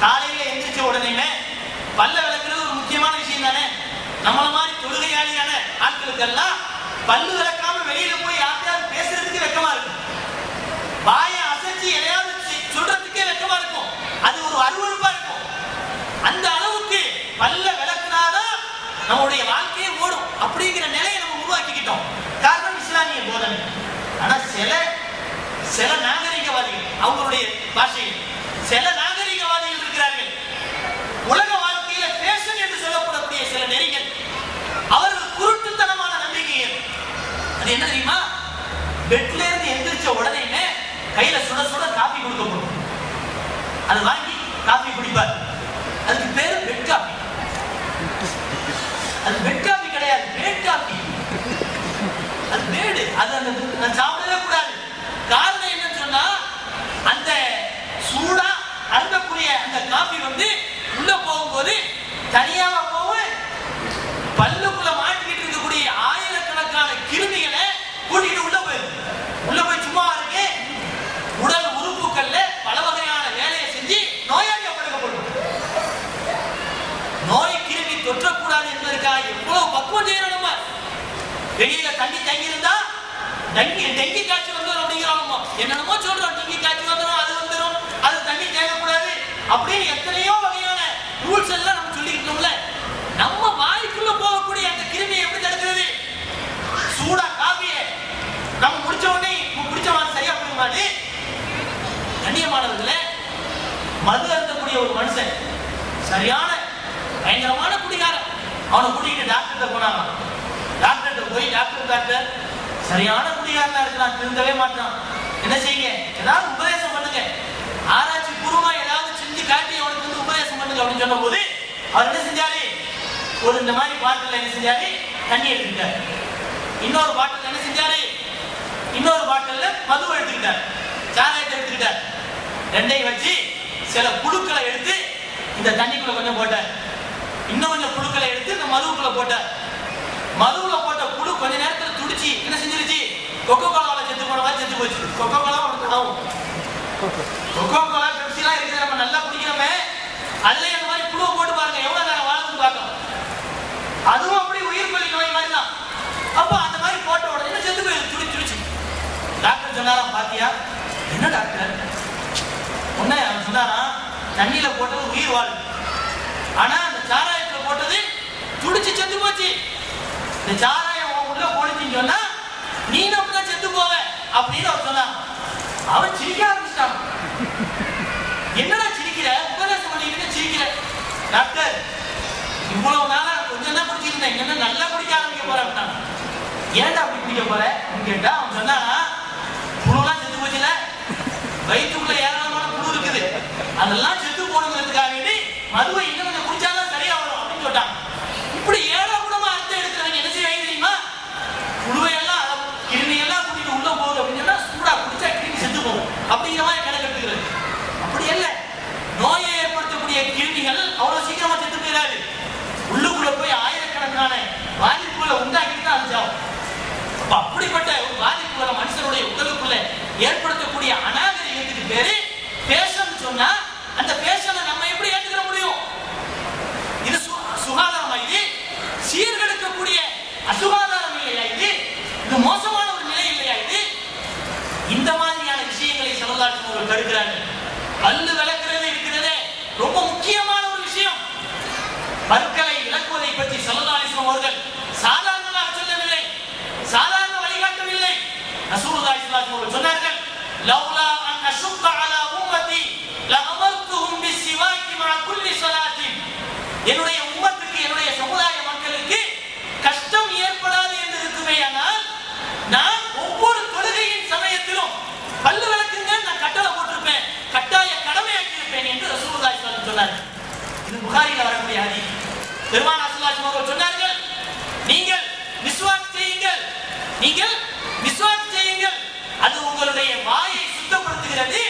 காலையில எந்திரிச்ச உடனே பல்ல விளக்குறது ஒரு முக்கியமான விஷயம் தானே? நம்மள மாதிரி தொழுகையாளியான ஆட்களுக்கெல்லாம் பல்லு விளக்காம வெளியில போய் யாருக்காவது பேசுறதுக்கு வெக்கமா இருக்கும். வாயை அசைச்சு எதையாவது சொல்றதுக்கே வெக்கமா இருக்கும். அது ஒரு அருவருப்பா இருக்கும். அந்த அளவுக்கு பல்ல விளக்குனாதான் நம்முடைய வாழ்க்கையே ஓடும். அப்படிங்கிற நிலையை நம்ம உருவாக்கிக்கிட்டோம். காரணம் இஸ்லாமிய போதனை. ஆனா சில சில நாகரிகவாதிகள் அவங்களுடைய பாஷையில் சில அது என்ன தெரியுமா? பெட்ல இருந்து எந்திரிச்ச உடனேமே கையில சுட சுட காபி கொடுக்கப்படும் அது வாங்கி காபி குடிப்பார். அதுக்கு பேரு பெட் காபி அது பெட் காபி கிடையாது பேட் காபி அது பேடு அது அந்த என்னென்னமோ சொல்றோம். டெங்கி காய்ச்சல் வந்துடும் அது வந்துடும் அது தண்ணி தேவைக்கூடாது அப்படின்னு எத்தனையோ வகையான ரூல்ஸ் எல்லாம் நம்ம சொல்லிக்கிட்டோம்ல. நம்ம வாய்க்குள்ள போகக்கூடிய அந்த கிருமியை எப்படி தடுக்கிறது? சூடா காபியை நம்ம முடிச்ச உடனே இப்ப குடிச்ச மாதிரி சரியா போயிருமாது கண்ணியமானவர்களே மது அருந்தக்கூடிய ஒரு மனுஷன் சரியான பயங்கரமான குடிகாரன். அவனை கூட்டிட்டு டாக்டர்கிட்ட போனாங்க. டாக்டர்கிட்ட போய் டாக்டர் டாக்டர் சரியான குடிகாரனா இருக்கலாம் திருந்தவே மாட்டான். என்ன செய்யுங்க? ஏதாவது உபதேசம் பண்ணுங்க. ஆராய்ச்சி பூர்வமா ஏதாவது செஞ்சு காட்டி அவனுக்கு வந்து உபதேசம் பண்ணுங்க அப்படின்னு சொன்ன போது அவர் என்ன செஞ்சாரு? ஒரு இந்த மாதிரி பாட்டில் என்ன செஞ்சாரு? தண்ணி எடுத்துக்கிட்டார். இன்னொரு பாட்டில் என்ன செஞ்சாரு? இன்னொரு பாட்டில் மது எடுத்துக்கிட்டார். சாராயத்தை எடுத்துக்கிட்டார். ரெண்டையும் வச்சு சில புழுக்களை எடுத்து இந்த தண்ணிக்குள்ள கொஞ்சம் போட்டார். இன்னும் கொஞ்சம் புழுக்களை எடுத்து இந்த மதுவுக்குள்ள போட்டார். மதுவுல போட்ட புழு கொஞ்ச நேரத்தில் துடிச்சு என்ன செஞ்சிருச்சு? கொக்கோ கோலாவில் செத்து போன மாதிரி செத்து போச்சு. கொக்கோ கோலா உனக்கு ஆகும் கொக்கோ கோலா பெப்சிலாம் இருக்குது நம்ம நல்லா குடிக்கிறோமே அதுலயே அந்த மாதிரி புழுவை போட்டு பாருங்க எவ்வளோ நேரம் வாழ்ந்து பார்க்கலாம் அதுவும் அப்படி உயிர் கொல்லி நோய் மாதிரி தான் அப்போ அந்த மாதிரி போட்ட உடனே செத்து போயிடுது துடி துடிச்சு. டாக்டர் சொன்னாராம் பாத்தியா? என்ன டாக்டர்? ஒன்னே அவன் சொன்னாராம் தண்ணியில் போட்டது உயிர் வாழுது ஆனால் அந்த சாராயத்தில் போட்டது துடிச்சு செத்து போச்சு. இந்த சாராயம் உன் உள்ள போடுச்சுன்னு சொன்னா நீ தான் செத்து போவ அப்படின்னு அவர் சொன்னான் அவன் சிரிக்க ஆரம்பிச்சிட்டான் என்னடா சிரிக்கிற? உபதேசம் பண்ணிக்கிட்டு சிரிக்கிற? டாக்டர் இவ்வளவு நாளா கொஞ்சம் தான் குடிச்சிருந்தேன் என்ன நல்லா குடிக்க ஆரம்பிக்க போறான் ஏன்டா அப்படி குடிக்க போற? அப்படின்னு கேட்டா அவன் சொன்னா புழுலாம் செத்து போச்சுல. வயிற்றுக்குள்ள ஏராளமான புழு இருக்குது. அதெல்லாம் செத்து போகணுங்கிறதுக்காக மதுவை இன்னும் நீங்கள் விஸ்வாஸ் செய்யுங்கள். அது உங்களுடைய வாயை சுத்தப்படுத்துகிறது.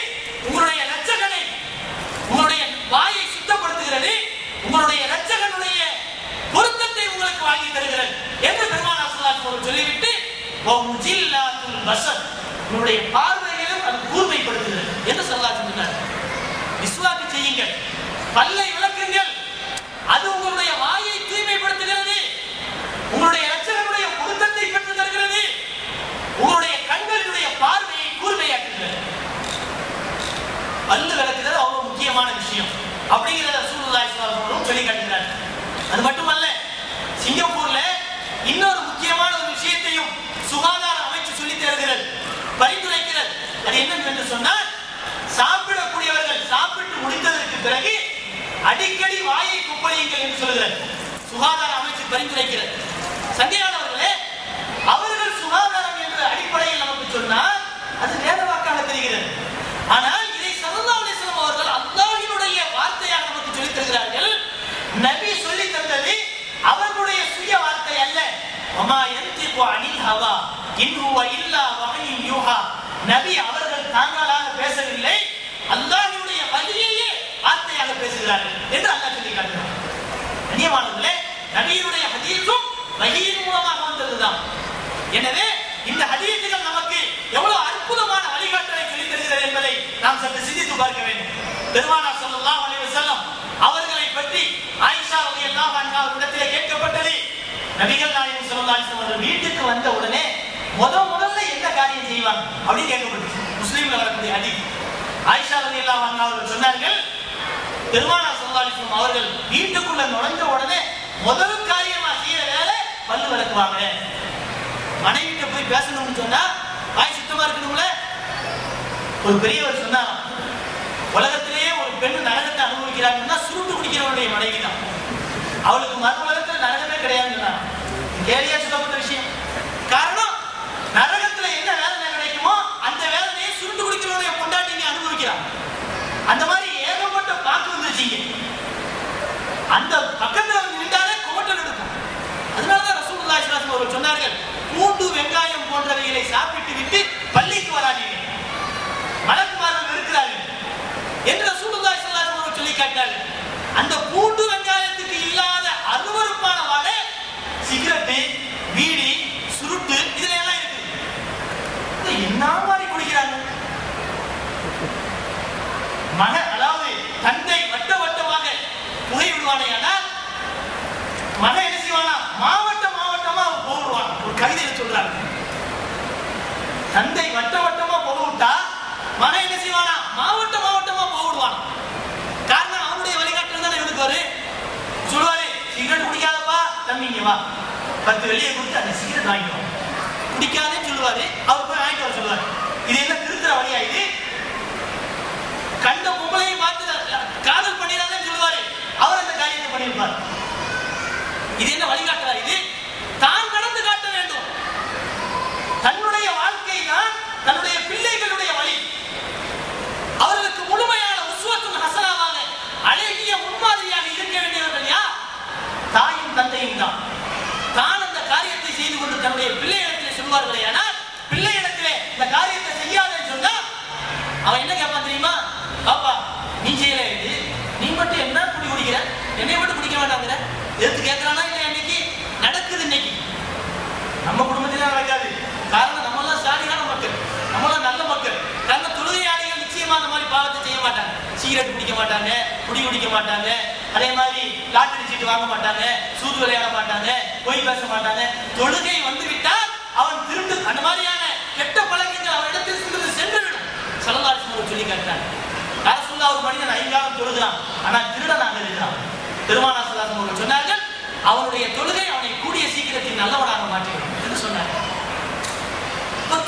உங்களுடைய இரட்சகனை உங்களுடைய வாயை சுத்தப்படுத்துகிறது. உங்களுடைய இரட்சகனுடைய பொருத்தத்தை உங்களுக்கு வாங்கி தருகிறது என்று பெருமான் அஸ்லாஜ் சொல்லிவிட்டு "வமுஜில்லாத்துல் உங்களுடைய பார்வையிலும் அது கூர்மைப்படுத்துகிறது என்று சொல்லாச்சு சொன்னார். விஸ்வாக்கு செய்யுங்கள். பல்லை விளக்குங்கள் அது உங்களுடைய வாயை தூய்மைப்படுத்துகிறது உங்களுடைய இரட்சகனுடைய பொருத்தத்தை பெற்று தருகிறது உங்களுடைய கண்களினுடைய பார்வையை கூர்மையாக்குகிறது பல்லு விளக்குறது அவ்வளவு முக்கியமான விஷயம். அப்படிங்கிறத சூழ்நிலை ஸல்லல்லாஹு சொல்லி காட்டுகிறார் அது மட்டுமல்ல சிங்கப்பூர்ல இன்னொரு முக்கியமான ஒரு விஷயத்தையும் சுகாதார அமைச்சு சொல்லி தருகிறது. பரிந்துரைக்கிறது. அது என்னன்னு என்று சொன்னால் சாப்பிடக்கூடியவர்கள் சாப்பிட்டு முடித்ததற்கு பிறகு அடிக்கடி வாயை குப்பளியுங்கள் என்று சொல்கிறது சுகாதார அமைச்சு பரிந்துரைக்கிறது. சந்தியா அவர்கள் சுகாதாரம் என்ற அடிப்படையில் நமக்கு சொன்னால் அது வேத வாக்காக தெரிகிறது ஆனால் இதை சல்லல்லாஹு அலைஹி வஸல்லம் அவர்கள் அல்லாஹ்வினுடைய வார்த்தையாக நபி சொல்லி தந்தது அவர்களுடைய சுய வார்த்தை அல்ல. வமா யன்திகு அனில் ஹவா இன்ஹுவ இல்லா வகையின் யூஹா. நபி அவர்கள் தாங்களாக பேசவில்லை. அல்லாஹ்வினுடைய வழியையே வார்த்தையாக பேசுகிறார்கள் என்று அல்லாஹ் சொல்லி காட்டுகிறார் கண்ணியமானவர்களே நபியினுடைய ஹதீஸும் வஹீயின் மூலமாக வந்ததுதான். எனவே இந்த ஹதீஸுகள் நமக்கு எவ்வளவு அற்புதமான வழிகாட்டலை சொல்லித் தருகிறது என்பதை நாம் சற்று சிந்தித்து பார்க்க வேண்டும். பெருமானா நபிகள் அவர்கள் வீட்டுக்கு வந்த உடனே முத முதல்ல என்ன காரியம் செய்வாங்க அப்படின்னு கேட்கப்பட்டுச்சு முஸ்லீம்ல வரக்கூடிய அடி. ஆயிஷா வந்து எல்லாம் அவர்கள் சொன்னார்கள் பெருமானார் ஸல்லல்லாஹு அவர்கள் வீட்டுக்குள்ள நுழைஞ்ச உடனே முதல் காரியமா செய்யற வேலை பல்லு விளக்குவாங்க. மனைவிட்ட போய் பேசணும்னு சொன்னா வாய் சுத்தமா இருக்கணும்ல ஒரு பெரியவர் சொன்னார் உலகத்திலேயே ஒரு பெண் நரகத்தை அனுபவிக்கிறாங்கன்னா சுருட்டு குடிக்கிறவனுடைய மனைவி தான் அவளுக்கு மறு உலகத்துல நரகமே கிடையாது. சொன்னாராம். கேலியா தம்பி வா பத்து வெளியே கொடுத்து அந்த சிகரெட் வாங்கிடுவான் குடிக்காதே சொல்லுவாரு. அவர் போய் வாங்கிட்டு வர சொல்லுவாரு. இது என்ன திருத்துற வழியா இது? கண்ட பொம்பளையை பார்த்து காதல் பண்ணிடாதேன்னு சொல்லுவாரு. அவர் அந்த காரியத்தை பண்ணியிருப்பார். இது என்ன வழிகாட்டு இது தான் நடந்து காட்ட வேண்டும் தன்னுடைய வாழ்க்கை தான் தன்னுடைய பிள்ளைகளுடைய வழி அவர்களுக்கு முழுமையான உஸ்வத்தும் ஹசனாவாக அழகிய முன்மாதிரியாக இருக்க வேண்டியவர்கள் யார் தாயும் தந்தையும் தான் தான் அந்த காரியத்தை தன்னுடைய பிள்ளையிடத்திலே சொல்வார்களே ஆனால் பிள்ளையிடத்திலே இந்த காரியத்தை செய்யாதேன்னு சொன்னா அவன் என்ன கேட்பான் தெரியுமா? பாப்பா நீ செய்யல இது நீ மட்டும் என்ன குடி குடிக்கிற? என்னை மட்டும் குடிக்க வேண்டாங்கிற எதுக்கு கேட்கறானா இல்லை இன்னைக்கு? நடக்குது இன்னைக்கு. நம்ம குடும்பத்திலே நடக்காது. காரணம் நம்ம எல்லாம் சாலியான மக்கள். நம்ம எல்லாம் நல்ல மக்கள். காரணம் தொழுகையாளிகள் நிச்சயமா அந்த மாதிரி பாவத்தை செய்ய மாட்டாங்க. சிகரெட் குடிக்க மாட்டாங்க குடி குடிக்க மாட்டாங்க. அதே மாதிரி லாட்டரி சீட்டு வாங்க மாட்டாங்க சூது விளையாட மாட்டாங்க. போய் பேச மாட்டாங்க தொழுகை வந்து விட்டால் அவன் திருட்டு அந்த மாதிரியான கெட்ட பழக்கங்கள் அவனிடத்தில் சென்று சென்றுவிடும். சலதாரிசன் சொல்லி காட்டாங்க அரசுல்லா ஒரு மனிதன் ஐங்காலம் தொழுகிறான். ஆனால் திருடனாக இருக்கிறான். பெருமானா சலாசம் அவர்கள் சொன்னார்கள் அவனுடைய தொழுகை அவனை கூடிய சீக்கிரத்தில் நல்லவனாக மாற்றிவிடும் என்று சொன்னார்.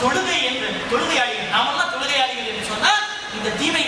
தொழுகை என்று தொழுகையாளிகள் நாமெல்லாம் தொழுகையாளிகள் என்று சொன்னால் இந்த தீமை